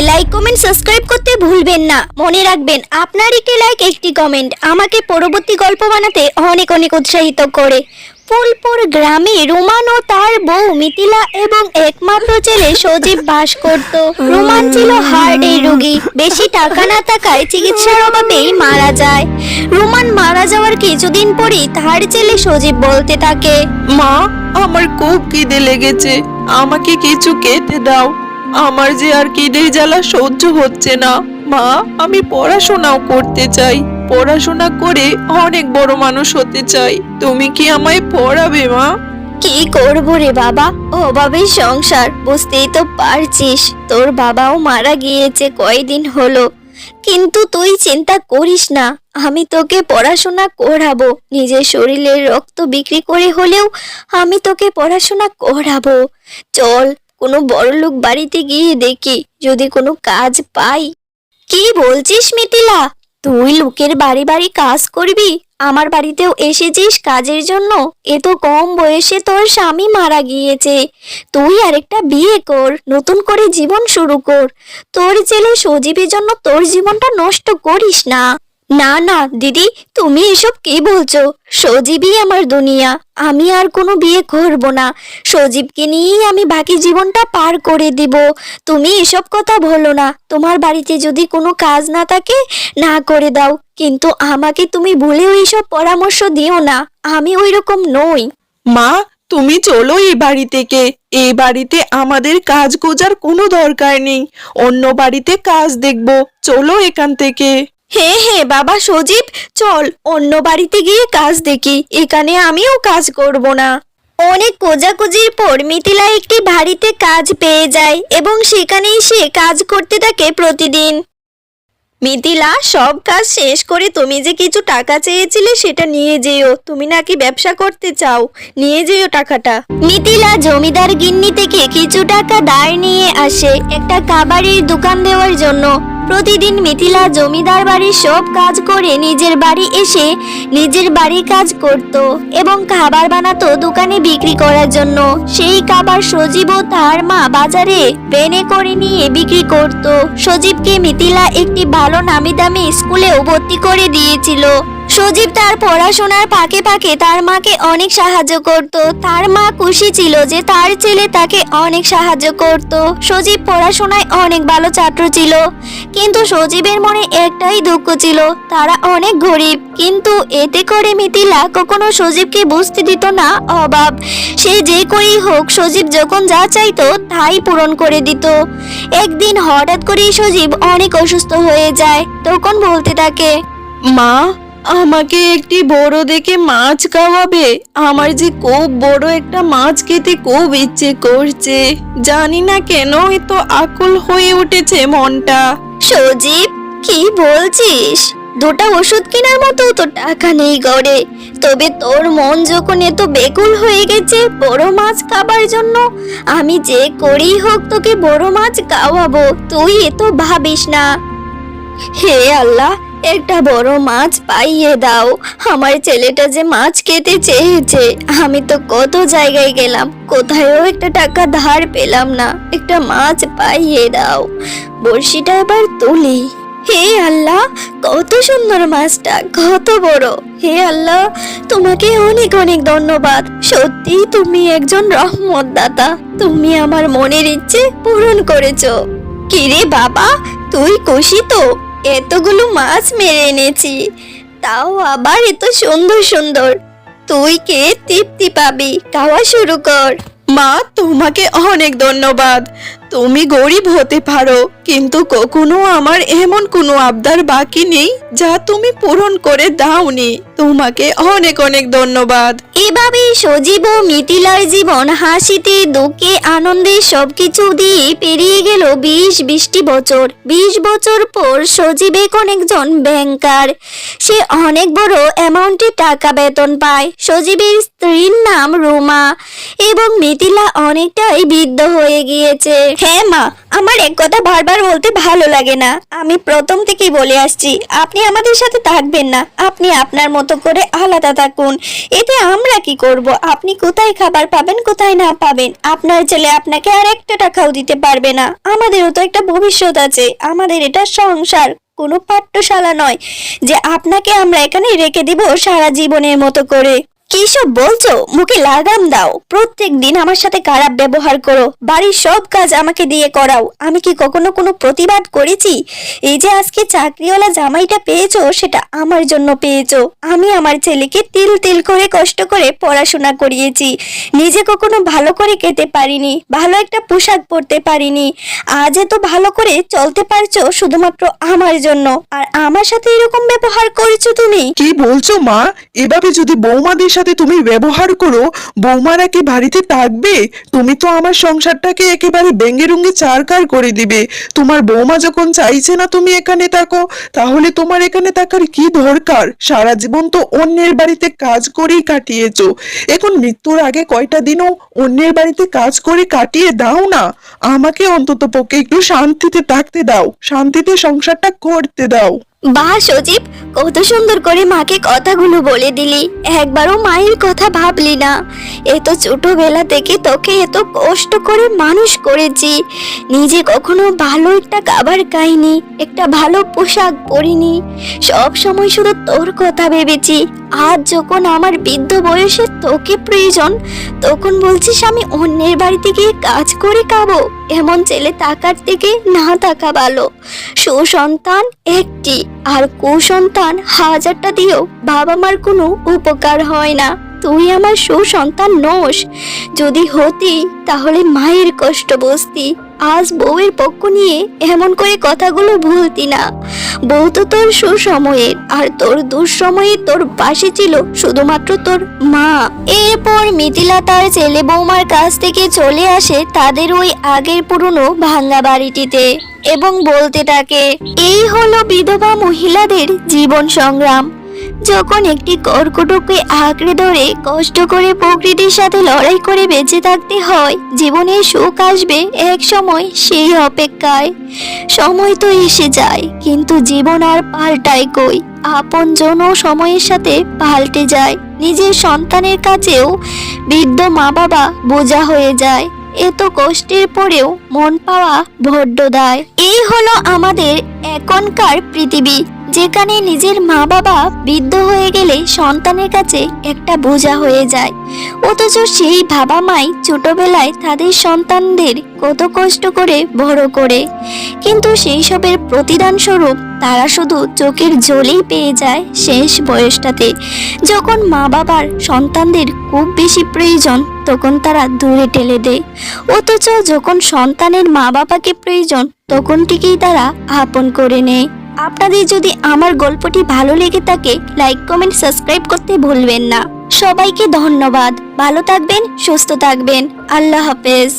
Like comment subscribe করতে ভুলবেন না। মনে রাখবেন আপনার একটি লাইক একটি কমেন্ট আমাকে পরবর্তী গল্প বানাতে অনেক অনেক উৎসাহিত করে। ফুলপুর গ্রামে রোমান ও তার বউ মিথিলা এবং একমাত্র ছেলে সজীব বাস করত। রোমান ছিল হার্টের রোগী, বেশি টাকা না থাকায় চিকিৎসার অভাবেই মারা যায়। রোমান মারা যাওয়ার কিছুদিন পরই তার ছেলে সজীব বলতে থাকে, মা, আমার খুব খিদে লেগেছে, আমাকে কিছু খেতে দাও। আমার যে আর খিদের জ্বালা সহ্য হচ্ছে না। মা, আমি পড়াশোনাও করতে চাই। পড়াশোনা করে অনেক বড় মানুষ হতে চাই। তুমি কি আমায় পড়াবে, মা? কি করব রে বাবা? অভাবেই সংসার, বুঝতেই তো পারছিস। তোর বাবাও মারা গিয়েছে কয়দিন হলো। কিন্তু তুই চিন্তা করিস না, আমি তোকে পড়াশোনা করাবো। নিজের শরীরের রক্ত বিক্রি করে হলেও আমি তোকে পড়াশোনা করাবো। চল কোনো বড়লোক বাড়িতে গিয়ে দেখি যদি কোনো কাজ পাই। কি বলছিস মিথিলা? তুই লোকের বাড়ি বাড়ি কাজ করবি, আমার বাড়িতেও এসেছিস কাজের জন্য? এ তো কম বয়সে তোর স্বামী মারা গিয়েছে। তুই আরেকটা বিয়ে কর, নতুন করে জীবন শুরু কর। তোর ছেলে সজীবের জন্য তোর জীবনটা নষ্ট করিস না। না না, দিদি, তুমি এসব কি বলছো? সজীবই আমার দুনিয়া। আমি আর কোনো বিয়ে করব না। সজীবকে নিয়েই আমি বাকি জীবনটা পার করে দিব। তুমি এসব কথা বলো না। তোমার বাড়িতে যদি কোনো কাজ না থাকে, না করে দাও। কিন্তু আমাকে তুমি ভুলেও এইসব পরামর্শ দিও না। আমি ওই রকম নই। মা, তুমি চলো এই বাড়ি থেকে। এই বাড়িতে আমাদের কাজ গোজার কোনো দরকার নেই। অন্য বাড়িতে কাজ দেখব। চলো এখান থেকে। হে হে, বাবা সজীব, চল অন্য বাড়িতে গিয়ে কাজ দেখি। এখানে আমিও কাজ করব না। অনেক কোজাকুজির পর মিথিলা একটি বাড়িতে কাজ পেয়ে যায় এবং সেখানেই সে কাজ করতে থাকে প্রতিদিন। মিথিলা, সব কাজ শেষ করে তুমি যে কিছু টাকা চেয়েছিলে সেটা নিয়ে যেও। তুমি নাকি ব্যবসা করতে চাও, নিয়ে যেও টাকাটা। মিথিলা জমিদার গিন্নি থেকে কিছু টাকা দায় নিয়ে আসে একটা কাবাড়ির দোকান দেওয়ার জন্য। প্রতিদিন মিথিলা জমিদার বাড়ির সব কাজ করে নিজের বাড়ি এসে নিজের বাড়ির কাজ করত এবং খাবার বানাতো দোকানে বিক্রি করার জন্য। সেই খাবার সজীব ও তার মা বাজারে বেনে করে নিয়ে বিক্রি করত। সজীবকে মিথিলা একটি ভালো নামি দামি স্কুলেও ভর্তি করে দিয়েছিল। সজীব তার পড়াশোনার পাকে পাকে তার মাকে অনেক সাহায্য করত। তার মা খুশি ছিল যে তার ছেলে তাকে অনেক সাহায্য করত। সজীব পড়াশোনায় অনেক ভালো ছাত্র ছিল। কিন্তু সজীবের মনে একটাই দুঃখ ছিল, তারা অনেক গরিব। কিন্তু এতে করে মিথিলা কখনো সজীবকে বুঝতে দিত না অভাব। সে যে করেই হোক, সজীব যখন যা চাইতো তাই পূরণ করে দিত। একদিন হঠাৎ করেই সজীব অনেক অসুস্থ হয়ে যায়, তখন বলতে থাকে, মা আমাকে একটি বড় দেখে মাছ খাওয়াবে। আমার যে খুব বড় একটা মাছ খেতে খুব ইচ্ছে করছে। জানি না কেন এত আকুল হয়ে উঠেছে মনটা। সজীব, কি বলছিস? দুটা ওষুধ কেনার মতো তো টাকা নেই গড়ে। তবে তোর মন যখন এত বেকুল হয়ে গেছে বড় মাছ খাবার জন্য, আমি যে করেই হোক তোকে বড় মাছ খাওয়াবো, তুই এত ভাবিস না। হে আল্লাহ একটা বড় মাছ পাইয়ে দাও। আমার ছেলেটা যে মাছ খেতে চেয়েছে। আমি তো কত জায়গায় গেলাম, কোথায়ও একটা টাকা ধার পেলাম না। একটা মাছ পাইয়ে দাও। বড়শিটা এবার তুলি। হে আল্লাহ, কত সুন্দর মাছটা, কত বড়। হে আল্লাহ, তোমাকে অনেক অনেক ধন্যবাদ। সত্যি তুমি একজন রহমত দাতা তুমি আমার মনের ইচ্ছে পূরণ করেছ। কিরে বাবা, তুই খুশি তো? এতগুলো মাছ মেরে এনেছি, তাও আবার এত সুন্দর সুন্দর। তুই কে তৃপ্তি পাবি খাওয়া শুরু কর। মা, তোমাকে অনেক ধন্যবাদ। তুমি গরিব হতে পারো, কিন্তু কখনো আমার এমন কোনো আবদার বাকি নেই যা তুমি পূরণ করে দাওনি। তোমাকে অনেক অনেক ধন্যবাদ। এভাবেই সজীব ও মিথিলার জীবন হাসিতে, দুঃখে, আনন্দে সবকিছু দিয়ে পেরিয়ে গেল বিশ বিশটি বছর। বিশ বছর পর সজীব এখন একজন ব্যাংকার। সে অনেক বড় অ্যামাউন্টে টাকা বেতন পায়। সজীবের স্ত্রীর নাম রুমা এবং মিথিলা অনেকটাই বৃদ্ধ হয়ে গিয়েছে। হ্যাঁ মা, আমার এক কথা বারবার বলতে ভালো লাগে না। আমি প্রথম থেকেই বলে আসছি, আপনি আমাদের সাথে থাকবেন না, আপনি আপনার মতো করে আলাদা থাকুন। এতে আমরা কি করব? আপনি কোথায় খাবার পাবেন, কোথায় না পাবেন? আপনার ছেলে আপনাকে আর একটা টাকাও দিতে পারবে না। আমাদেরও তো একটা ভবিষ্যৎ আছে, আমাদের এটা সংসার। কোনো পাঠ্যশালা নয় যে আপনাকে আমরা এখানে রেখে দিব সারা জীবনের মতো করে। কিসব বলছো? মুখে লাগাম দাও। প্রত্যেক দিন আমার সাথে খারাপ ব্যবহার করো। বাড়ির সব কাজ আমাকে দিয়ে করাও। আমি কি কখনো কোনো প্রতিবাদ করেছি? এই যে আজকে চাকরিওয়ালা জামাইটা পেয়েছ, সেটা আমার জন্য পেয়েছ। আমি আমার ছেলেকে তিল তিল করে কষ্ট করে পড়াশোনা করিয়েছি। নিজে কখনো ভালো করে খেতে পারিনি, ভালো একটা পোশাক পরতে পারিনি। আজ এত ভালো করে চলতে পারছ শুধুমাত্র আমার জন্য। আর আমার সাথে এরকম ব্যবহার করেছ তুমি? কি বলছো মা? এভাবে যদি বৌমাদের সাথে তুমি ব্যবহার করো, বৌমারা কি বাড়িতে থাকবে? তুমি তো আমার সংসারটাকে একেবারে বেঙ্গে রুঙ্গে চারকার করে দিবে। তোমার বৌমা যখন চাইছে না তুমি এখানে থাকো, তাহলে তোমার এখানে থাকার কি দরকার? সারা জীবন তো অন্যের বাড়িতে কাজ করেই কাটিয়েছ। এখন মৃত্যুর আগে কয়টা দিনও অন্যের বাড়িতে কাজ করে কাটিয়ে দাও না? আমাকে অন্তত পক্ষে একটু শান্তিতে থাকতে দাও, শান্তিতে সংসারটা করতে দাও। বাহ সজীব, কত সুন্দর করে মাকে কথাগুলো বলে দিলি। একবারও মায়ের কথা ভাবলি না। এত ছোটবেলা থেকে তোকে এত কষ্ট করে মানুষ করেছি। নিজে কখনো ভালো একটা খাবার খাইনি, একটা ভালো পোশাক পরিনি। সব সময় শুধু তোর কথা ভেবেছি। আজ যখন আমার বৃদ্ধ বয়সে তোকে প্রয়োজন, তখন বলছিস আমি অন্যের বাড়িতে গিয়ে কাজ করে খাব। এমন ছেলে তাকার থেকে না থাকা ভালো। সুসন্তান একটি আর কুসন্তান হাজারটা দিয়েও বাবা মার কোনো উপকার হয় না। তুই আমার সুসন্তান নোস। যদি হতি, তাহলে মায়ের কষ্ট বুঝতি। আজ বউয়ের পক্ষ নিয়ে এমন করে কথাগুলো ভুলতি না। বউ তো তোর সুসময়ের, আর তোর দুঃসময়ে তোর পাশে ছিল শুধুমাত্র তোর মা। এরপর মিথিলা তার ছেলে বৌমার কাছ থেকে চলে আসে তাদের ওই আগের পুরনো ভাঙ্গা বাড়িটিতে। এবং বলতে থাকে, এই হলো বিধবা মহিলাদের জীবন সংগ্রাম। যখন একটি কর্কটকে আঁকড়ে ধরে কষ্ট করে প্রকৃতির সাথে লড়াই করে বেঁচে থাকতে হয় জীবনের সুখ আসবে এক সময় সেই অপেক্ষায়। সময় তো এসে যায়, কিন্তু জীবন আর পাল্টায় কই? আপন জন সময়ের সাথে পাল্টে যায়, নিজের সন্তানের কাছেও বৃদ্ধ মা বাবা বোঝা হয়ে যায়। এত কষ্টের পরেও মন পাওয়া ভড্ড এই হলো আমাদের এখনকার পৃথিবী। যেখানে নিজের মা বাবা বৃদ্ধ হয়ে গেলে সন্তানের কাছে একটা বোঝা হয়ে যায়। অথচ সেই বাবা মাই ছোটবেলায় তাদের সন্তানদের কত কষ্ট করে বড় করে। কিন্তু সেই সবের প্রতিদান স্বরূপ তারা শুধু চোখের জলেই পেয়ে যায় শেষ বয়সটাতে। যখন মা বাবার সন্তানদের খুব বেশি প্রয়োজন তখন তারা দূরে ঠেলে দেয়। অথচ যখন সন্তানের মা বাবাকে প্রয়োজন তখন থেকেই তারা আপন করে নেয়। আপনাদের যদি আমার গল্পটি ভালো লেগে থাকে লাইক কমেন্ট সাবস্ক্রাইব করতে ভুলবেন না। সবাইকে ধন্যবাদ। ভালো থাকবেন, সুস্থ থাকবেন। আল্লাহ হাফেজ।